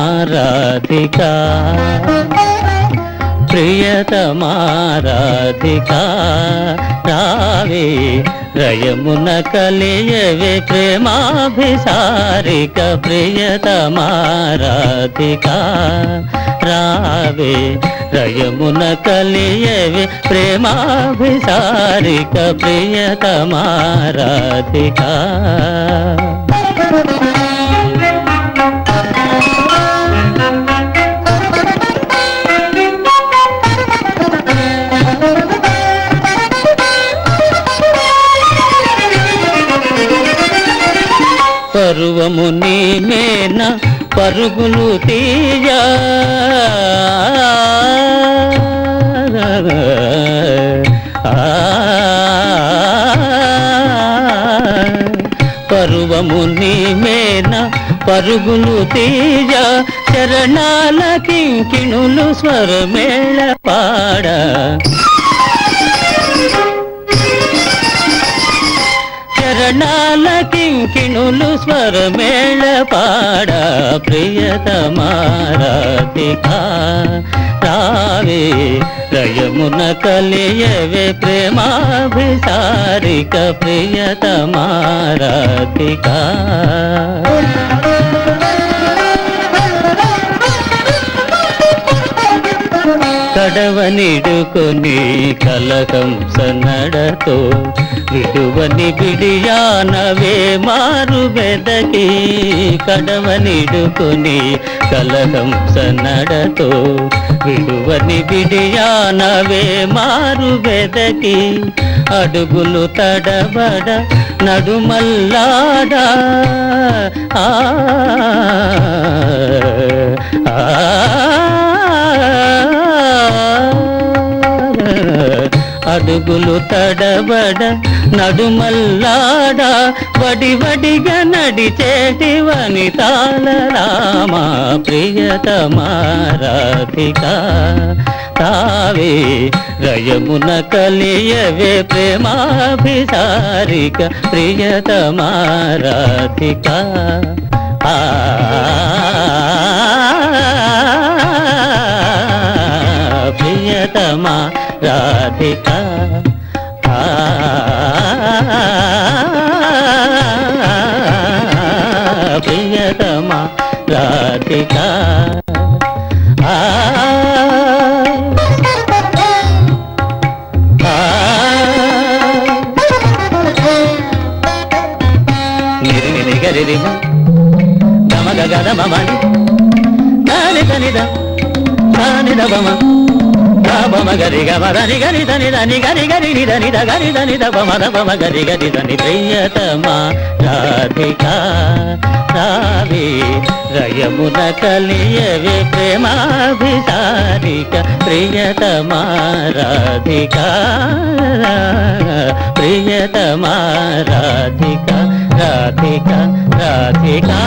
ప్రియతమారాధికా ప్రియతమారాధికా రావే రయమున కలియవే ప్రేమాభిసారిక ప్రియతమారాధికా రావే రయమున కలియవే ప్రేమాభిసారిక ప్రియతమారాధికా. పరువము నీ మేన పరుగులు తీయ. పరువము నీ మేన పరుగులు తీయ. చరణాల కింకిణులు స్వరమేళ పాడ. చరణాల కింకిణులు స్వరమేళ పాడ ప్రియతమారాధికా. రావే రయమున కలియవే ప్రేమాభిసారిక ప్రియతమారాధికా. కడవనిడుకొని కలకంస నడతో విడువని బిడియానవే మారు బెదకి కడవనిడుకొని కలకంస నడతో విడువని బిడియానవే మారు బెదకి అడుగులు తడబడ నడుమల్లాడా? ఆ. అడుగులు తడబడ నడుమల్లాడ వడి వడిగా నడిచేటి వనితాల రామ ప్రియతమారాధిక. తావే రయమున కలియవే ప్రేమాభిసారిక ప్రియతమారాధిక. ఆ ప్రియతమా రాధిక ప్రియతమా రాధిక ఆ ఆ నిరి గమ గగ మమని దాని దనిద దాని దమ బమ గరి గమ దని గరి దని దని గరి గరి ని దని ద గరి దని ద బమ ద బమ గరి గరి దని ప్రియతమా రాధిక రావి రయమున కలియవే ప్రేమాభిసారిక ప్రియతమా రాధిక ప్రియతమా రాధిక రాధిక రాధికా